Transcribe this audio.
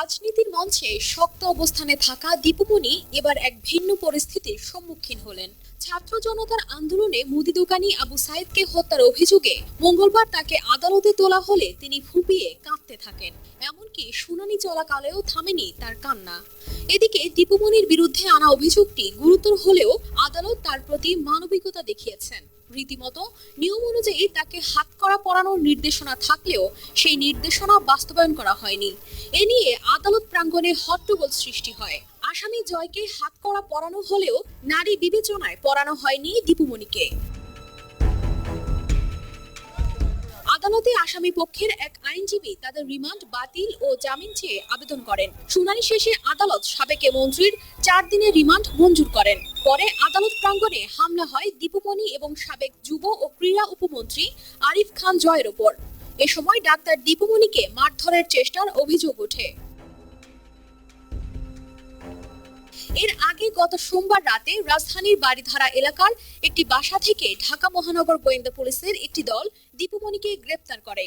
রাজনীতির মঞ্চে শক্ত অবস্থানে থাকা দীপুমণি এবার এক ভিন্ন পরিস্থিতির সম্মুখীন হলেন। ছাত্র জনতার আন্দোলনে মুদি দোকানি আবু সাইদকে হত্যার অভিযোগে মঙ্গলবার তাকে আদালতে তোলা হলে তিনি ফুপিয়ে কাঁদতে থাকেন। এমনকি শুনানি চলাকালেও থামেনি তার কান্না। এদিকে দীপুমণির বিরুদ্ধে আনা অভিযোগটি গুরুতর হলেও আদালত তার প্রতি মানবিকতা দেখিয়েছেন। রীতিমতো নিয়ম অনুযায়ী তাকে হাতকড়া পরানোর নির্দেশনা থাকলেও সেই নির্দেশনা বাস্তবায়ন করা হয়নি। এ নিয়ে আদালত প্রাঙ্গণে হট্টগোল সৃষ্টি হয়। আসামি জয়কে হাতকড়া পরানো হলেও নারী বিবেচনায় পরানো হয়নি দীপুমণিকে। আদালতে আসামি পক্ষের এক আইনজীবী তাদের রিমান্ড, বাতিল ও জামিন চেয়ে আবেদন করেন। শুনানি শেষে আদালত সাবেক মন্ত্রীর চার দিনের রিমান্ড মঞ্জুর করেন। পরে আদালত প্রাঙ্গণে হামলা হয় দীপুমণি এবং সাবেক যুব ও ক্রীড়া উপমন্ত্রী আরিফ খান জয়ের ওপর। এ সময় ডাক্তার দীপুমণিকে মারধরের চেষ্টার অভিযোগ ওঠে। এর আগে গত সোমবার রাতে রাজধানীর বাড়িধারা এলাকার একটি বাসা থেকে ঢাকা মহানগর গোয়েন্দা পুলিশের একটি দল দীপুমণিকে গ্রেপ্তার করে।